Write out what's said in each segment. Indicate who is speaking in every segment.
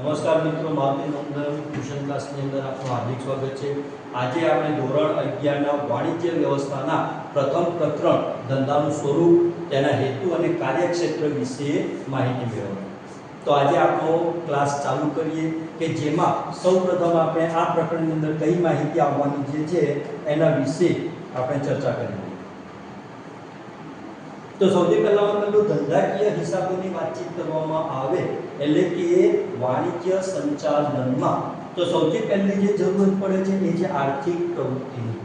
Speaker 1: નમસ્કાર મિત્રો મારુતિ નંદન ટ્યુશન ક્લાસની અંદર આપનું હાર્દિક સ્વાગત છે. આજે આપણે ધોરણ અગિયારના વાણિજ્ય વ્યવસ્થાના પ્રથમ પ્રકરણ ધંધાનું સ્વરૂપ, તેના હેતુ અને કાર્યક્ષેત્ર વિશે માહિતી મેળવવાની. તો આજે આપણો ક્લાસ ચાલુ કરીએ કે જેમાં સૌપ્રથમ આપણે આ પ્રકરણની અંદર કઈ માહિતી આવવાની જે છે, એના વિશે આપણે ચર્ચા કરીએ. તો સૌથી પહેલામાં પહેલું ધંધાકીય હિસાબોની વાતચીત કરવામાં આવે, એટલે કે વાણિજ્ય સંચાલનમાં. તો સૌથી પહેલી જે જરૂરત પડે છે એ છે આર્થિક પ્રવૃત્તિની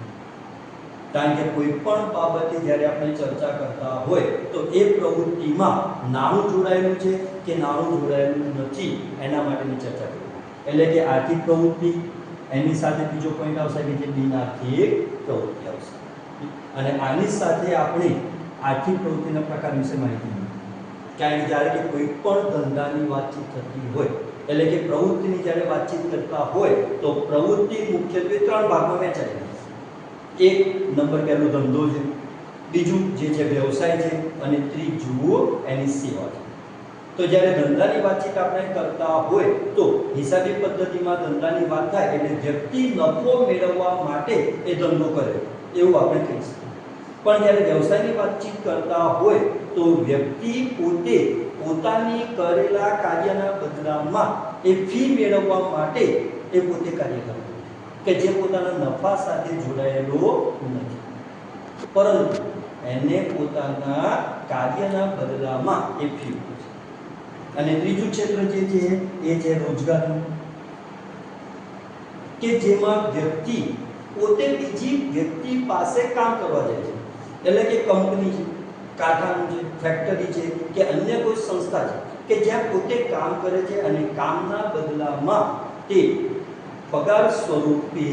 Speaker 1: કારણ કે કોઈ પણ બાબતે જ્યારે આપણે ચર્ચા કરતા હોય, તો એ પ્રવૃત્તિમાં નાણું જોડાયેલું છે કે નાણું જોડાયેલું નથી, એના માટેની ચર્ચા કરી એટલે કે આર્થિક પ્રવૃત્તિ, એની સાથે બીજો પોઈન્ટ આવશે કે જે બિન આર્થિક પ્રવૃત્તિ આવશે. અને આની સાથે આપણે આર્થિક પ્રવૃત્તિના પ્રકાર વિશે માહિતી મળી કારણ કે જ્યારે કે કોઈ પણ ધંધાની વાતચીત થતી હોય, એટલે કે પ્રવૃત્તિની જ્યારે વાતચીત કરતા હોય, તો પ્રવૃત્તિ મુખ્યત્વે ત્રણ ભાગમાં વહેંચાય એક નંબર પહેલો ધંધો છે, બીજું જે છે વ્યવસાય છે, અને ત્રીજું એની સેવા છે. તો જ્યારે ધંધાની વાતચીત આપણે કરતા હોય, તો હિસાબી પદ્ધતિમાં ધંધાની વાત થાય એટલે વ્યક્તિ નફો મેળવવા માટે એ ધંધો કરે એવું આપણે કહી શકીએ. પણ જ્યારે વ્યવસાયની વાતચીત કરતા હોય તો વ્યક્તિ પોતે પોતાની કરેલા કાર્યના બદલામાં એ ફી મેળવવા માટે એ પોતે કાર્ય કરે કે જે પોતાના નફા સાથે જોડાયેલો નથી. પરંતુ એને પોતાના કાર્યના બદલામાં એ ફી છે. અને ત્રીજું ક્ષેત્ર જે છે, એ છે રોજગારનું કે જેમાં વ્યક્તિ પોતે બીજી વ્યક્તિ પાસે કામ કરવા જાય છે. એટલે કે કંપની છે, કારખાનું છે ફેક્ટરી છે, કે અન્ય કોઈ સંસ્થા છે, કે જ્યાં પોતે કામ કરે છે અને કામના બદલામાં તે પગાર સ્વરૂપે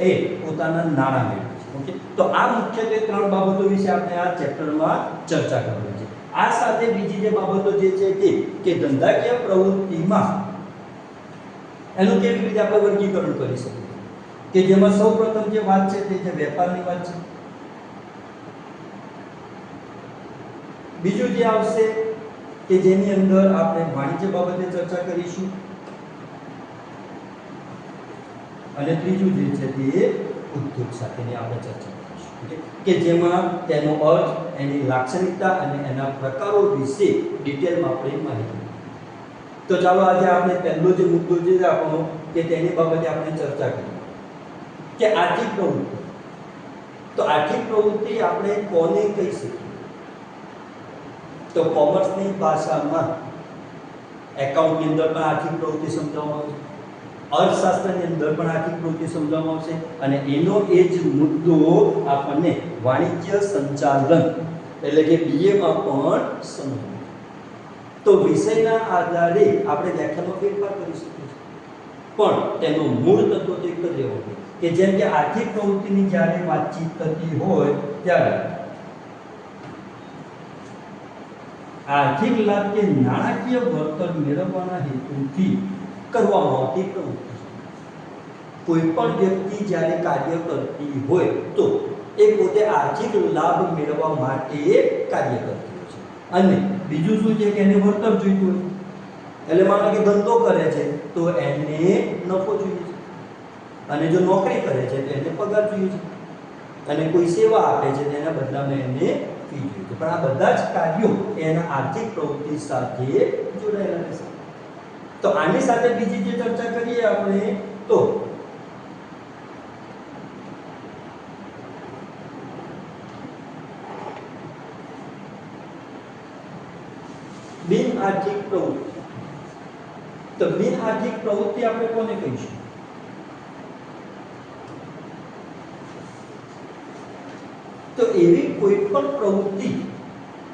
Speaker 1: એ પોતાના નાણાં મેળવે છે. ઓકે? તો આ મુખ્યત્વે ત્રણ બાબતો વિશે આપણે આ ચેપ્ટરમાં ચર્ચા કરવાની છે. આ સાથે બીજી જે બાબતો જે છે તે, કે ધંધાકીય પ્રવૃત્તિમાં એનું કેવી રીતે આપણે વર્ગીકરણ કરી શકીએ? કે જેમાં સૌપ્રથમ જે વાત છે તે છે વેપારની વાત છે. બીજું જે આવશે કે જેની અંદર આપણે વાણિજ્ય બાબતે ચર્ચા કરીશું. અને ત્રીજું જે છે તે ઉદ્યોગ સાથેની આપણે ચર્ચા કરીશું. કે જેમાં તેનો અર્થ, એની લાક્ષણિકતા અને એના પ્રકારો વિશે ડિટેલમાં આપણે માહિતી તો ચાલો આજે આપણે પહેલો જે મુદ્દો જે આપણો કે તેની બાબતે આપણે ચર્ચા કરી કે આર્થિક પ્રવૃત્તિ. તો આર્થિક પ્રવૃત્તિ આપણે કોને કહી શકીએ? તો કોમર્સની ભાષામાં એકાઉન્ટની અંદર પણ આર્થિક પ્રવૃત્તિ સમજાવવામાં આવશે. અર્થશાસ્ત્રની અંદર પણ આર્થિક પ્રવૃત્તિ સમજાવવામાં આવશે અને એનો એ જ મુદ્દો આપણને વાણિજ્ય સંચાલન એટલે કે બીએમાં પણ સમજાવવામાં તો વિષયના આધારે આપણે વ્યાખ્યાનો ફેરફાર કરી શકીએ પણ તેનો મૂળ તત્વ તો એક જ રહેવો કે જેમ કે આર્થિક પ્રવૃત્તિની જ્યારે વાતચીત થતી હોય ત્યારે આર્થિક લાભ કે નાણાકીય વળતર મેળવવાના હેતુથી કરવામાં આવતી પ્રવૃત્તિ. કોઈ પણ વ્યક્તિ જ્યારે કાર્ય કરતી હોય તો એ પોતે આર્થિક લાભ મેળવવા માટે કાર્ય કરતી હોય છે. અને બીજું શું છે કે એને વળતર જોઈતું હોય? એટલે માનો કે ધંધો કરે છે, તો એને નફો જોઈએ છે. અને જો નોકરી કરે છે, તો એને પગાર જોઈએ છે. અને કોઈ સેવા આપે છે તેના બદલામાં એને ફી જોઈએ પણ આ બધા જ કાર્યો એના આર્થિક પ્રવૃત્તિ સાથે જોડાયેલા છે તો આની સાથે બીજી જે ચર્ચા કરીએ આપણે, તો બિન આર્થિક પ્રવૃત્તિ. તો બિન આર્થિક પ્રવૃત્તિ આપણે કોને કહીશું? તો એવી કોઈ પણ પ્રવૃત્તિ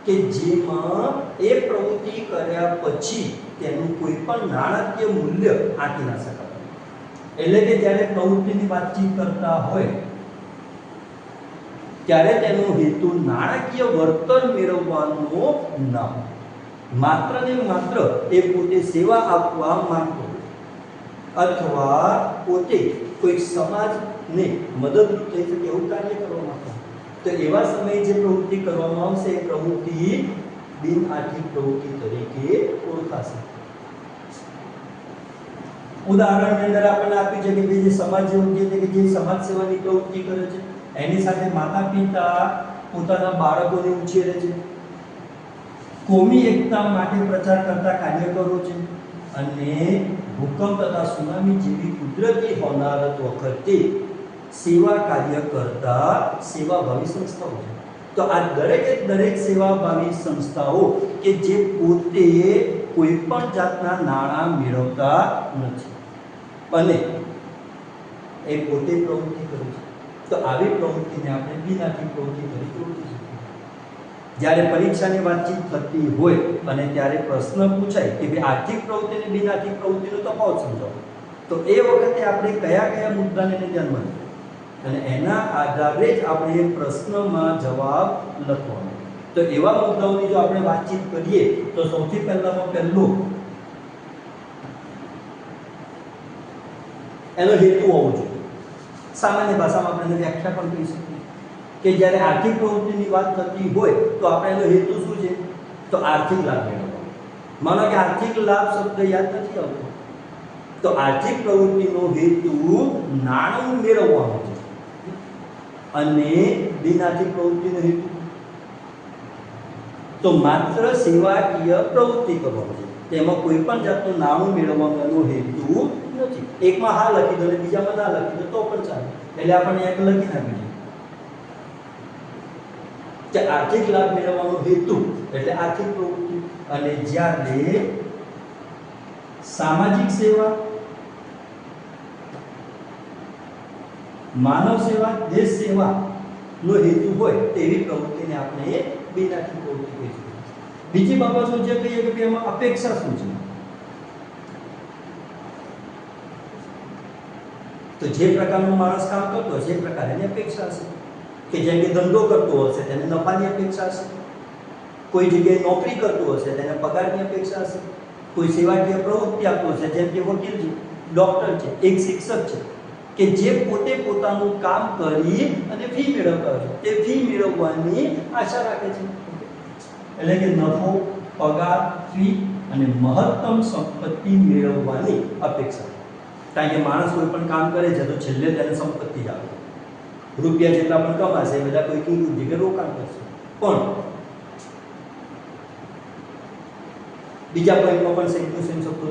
Speaker 1: કે જેમાં એ પ્રવૃત્તિ કર્યા પછી તેનું કોઈ પણ નાણાકીય મૂલ્ય આંકી ના શકાય. એટલે કે જ્યારે પ્રવૃત્તિની વાતચીત કરતા હોય, ત્યારે તેનો હેતુ નાણાકીય વળતર મેળવવાનો ન માત્ર ને માત્ર એ પોતે સેવા આપવા માંગતો અથવા પોતે કોઈ સમાજને મદદરૂપ થઈ શકે એવું કાર્ય કરવા માંગતો તો એવા સમયે જે પ્રવૃત્તિ કરવામાં આવશે, એ પ્રવૃત્તિ બિન આર્થિક પ્રવૃત્તિ તરીકે ઓળખાશે. ઉદાહરણની અંદર આપણને આપ્યું છે કે જે સમાજ યોગ્ય કે જે સમાજ સેવાની પ્રવૃત્તિ કરે છે, એની સાથે માતા પિતા પોતાના બાળકોને ઉછેરે છે. કોમી એકતા માટે પ્રચાર કરતા કાર્યકરો છે અને ભૂકંપ તથા સુનામી જેવી કુદરતી હોનારત વખતે સેવા કાર્ય કરતા સેવાભાવી સંસ્થાઓ છે. તો આ દરેકે દરેક સેવાભાવી સંસ્થાઓ કે જે પોતે કોઈ પણ જાતના નાણાં મેળવતા નથી. અને એ પોતે પ્રવૃત્તિ કરે છે. તો આવી પ્રવૃત્તિને આપણે બિનાથી પ્રવૃત્તિ તરીકે ઓળખી શકીએ. જ્યારે પરીક્ષાની વાતચીત થતી હોય અને ત્યારે પ્રશ્ન પૂછાય કે ભાઈ આર્થિક પ્રવૃત્તિ અને બિનાર્થિક પ્રવૃત્તિનો તફાવત સમજાવો? તો એ વખતે આપણે કયા કયા મુદ્દાને ધ્યાનમાં લઈએ? અને એના આધારે જ આપણે એ પ્રશ્નમાં જવાબ લખવાનો. તો એવા મુદ્દાઓની જો આપણે વાતચીત કરીએ, તો સૌથી પહેલામાં પહેલો, એનો હેતુ હોવો જોઈએ. સામાન્ય ભાષામાં આપણે વ્યાખ્યા પણ કરી શકીએ. કે જ્યારે આર્થિક પ્રવૃત્તિની વાત થતી હોય, તો આપણે એનો હેતુ શું છે? તો આર્થિક લાભ મેળવવો માનો કે આર્થિક લાભ શબ્દ યાદ નથી આવતો. તો આર્થિક પ્રવૃત્તિનો હેતુ નાણું મેળવવાનો. અને બિનઆર્થિક પ્રવૃત્તિનો હેતુ તો માત્ર સેવાકીય પ્રવૃત્તિ કરવાનો છે તેમાં કોઈ પણ જાતનું નાણું મેળવવાનો હેતુ નથી. એકમાં હા લખી દો અને બીજામાં ના લખી દો તો પણ ચાલે. એટલે આપણને એક લખી નાખ્યું કે આર્થિક લાભ મેળવવાનો હેતુ, એટલે આર્થિક પ્રવૃત્તિ. અને જ્યારે સામાજિક સેવા માનવ સેવા, દેશ સેવા નો હેતુ હોય તેવી પ્રવૃત્તિને આપણે બિનઆર્થિક પ્રવૃત્તિ કહીશું બીજી બાબત શું છે? કહીએ કે ભાઈ એમાં અપેક્ષા શું છે? તો જે પ્રકારનો માણસ કામ કરતો હશે, એ પ્રકારે એની અપેક્ષા હશે. કે જેમ કે ધંધો કરતો હશે, તેને નફાની અપેક્ષા હશે. કોઈ જગ્યાએ નોકરી કરતો હશે, તેને પગારની અપેક્ષા હશે. કોઈ સેવાકીય પ્રવૃત્તિ આપતો હશે, જેમ કે વકીલ છે, ડોક્ટર છે, એક શિક્ષક છે. કે જે પોતે પોતાનું કામ કરી અને ફી મેળવતા હોય તે ફી મેળવવાની આશા રાખે છે. એટલે કે નફો, પગાર ફી અને મહત્તમ સંપત્તિ મેળવવાની અપેક્ષા. કારણ કે માણસ કોઈ પણ કામ કરે છે, તો છેલ્લે તેને સંપત્તિ જ આવે રૂપિયા જેટલા પણ કમાશે બધા કોઈ કીધું કે રોકાણ કરશે. પણ બીજા પોઈન્ટમાં પણ સેમ ટુ સેમ શકો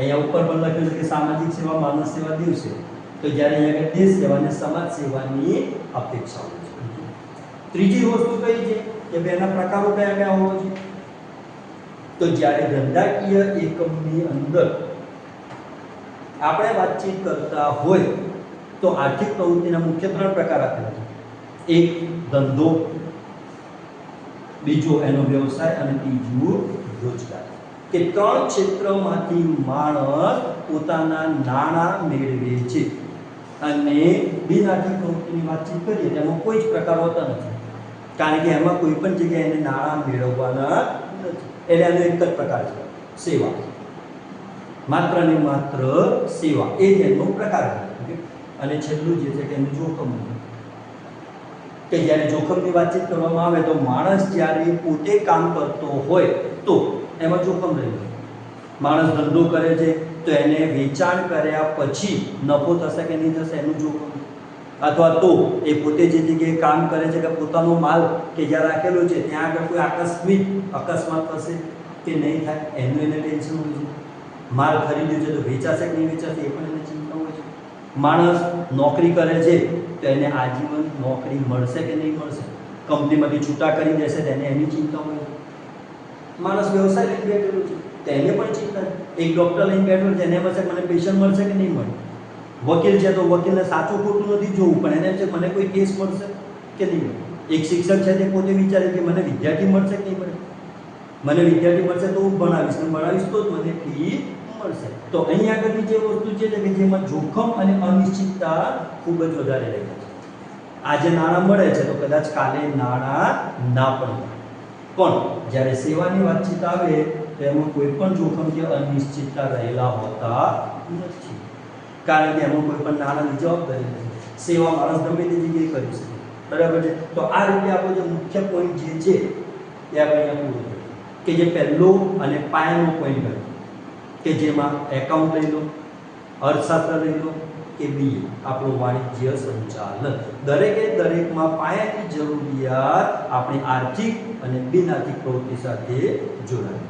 Speaker 1: અહીંયા ઉપર પણ લખ્યું છે કે સામાજિક સેવા, માનવ સેવા દિવસે. તો જ્યારે અહીંયા આગળ દેશ સેવા અને સમાજ સેવાની અપેક્ષાઓ છે. ત્રીજી વસ્તુ કઈ છે કે બેના પ્રકારો કયા કયા હોવા છે તો જ્યારે ધંધાકીય એકમની અંદર આપણે વાતચીત કરતા હોય, તો આર્થિક પ્રવૃત્તિના મુખ્ય ત્રણ પ્રકાર આપેલા છે. એક, ધંધો. બીજો એનો વ્યવસાય અને ત્રીજું રોજગાર. કે ત્રણ ક્ષેત્રમાંથી માણસ પોતાના નાણાં મેળવે છે. અને બિનઆર્થિક પ્રવૃત્તિની વાતચીત કરીએ તેમાં કોઈ જ પ્રકાર હોતા નથી. કારણ કે એમાં કોઈ પણ જગ્યાએ એને નાણાં મેળવવાના નથી. એટલે એનો એક જ પ્રકાર છે, સેવા. માત્ર ને માત્ર સેવા. એ જ એનો પ્રકાર અને છેલ્લું જે છે કે એનું જોખમ કે જ્યારે જોખમની વાતચીત કરવામાં આવે તો માણસ જ્યારે પોતે કામ કરતો હોય તો એમાં જોખમ રહેલું માણસ ધંધો કરે છે, તો એને વેચાણ કર્યા પછી નફો થશે કે નહીં થશે એનું જોખમ. અથવા તો એ પોતે જે જગ્યાએ કામ કરે છે કે પોતાનો માલ કે જ્યાં રાખેલો છે, ત્યાં આગળ કોઈ આકસ્મિક, અકસ્માત થશે કે નહીં થાય, એનું એને ટેન્શન હોય છે. માલ ખરીદ્યો છે તો વેચાશે કે નહીં વેચાશે એ પણ એને ચિંતા હોય છે. માણસ નોકરી કરે છે, તો એને આજીવન નોકરી મળશે કે નહીં મળશે? કંપનીમાંથી છૂટા કરી દેશે તેને એની ચિંતા હોય છે. માણસ વ્યવસાય લઈને બેઠેલો છે. તેને પણ ચિંતા એક ડૉક્ટર લઈને બેઠો છે એને એમ મને પેશન્ટ મળશે કે નહીં મળે? વકીલ છે તો વકીલને સાચું ખોટું નથી જોવું, પણ એને છે, મને કોઈ કેસ મળશે કે નહીં મળે? એક શિક્ષક છે તે પોતે વિચારે કે મને વિદ્યાર્થી મળશે કે નહીં મળે? મને વિદ્યાર્થી મળશે તો હું ભણાવીશ ને ભણાવીશ તો જ મને ફી મળશે. તો અહીં આગળની જે વસ્તુ છે કે જેમાં જોખમ અને અનિશ્ચિતતા ખૂબ જ વધારે રહે છે. આજે નાણાં મળે છે, તો કદાચ કાલે નાણાં ના પણ મળે પણ જ્યારે સેવાની વાતચીત આવે, તો એમાં કોઈ પણ જોખમ કે અનિશ્ચિતતા રહેલા હોતા નથી. કારણ કે એમાં કોઈ પણ નાણાંની જવાબદારી નથી. સેવા માણસ ગમે તે જગ્યાએ કરી શકે. બરાબર છે? તો આ રીતે આપણો જે મુખ્ય પોઈન્ટ જે છે, એ આપણે અહીંયા પૂરો કર્યો કે જે પહેલો અને પાયાનો પોઈન્ટ હતો. કે જેમાં એકાઉન્ટ લઈ લો, અર્થશાસ્ત્ર લઈ લો કે બી આપણું વાણિજ્ય સંચાલન. દરેકે દરેકમાં પાયાની જરૂરિયાત આપણી આર્થિક અને બિન આર્થિક પ્રવૃત્તિ સાથે જોડાય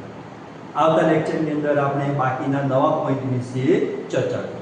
Speaker 1: આવતા લેક્ચરની અંદર આપણે બાકીના નવા પોઈન્ટ વિશે ચર્ચા કરીશું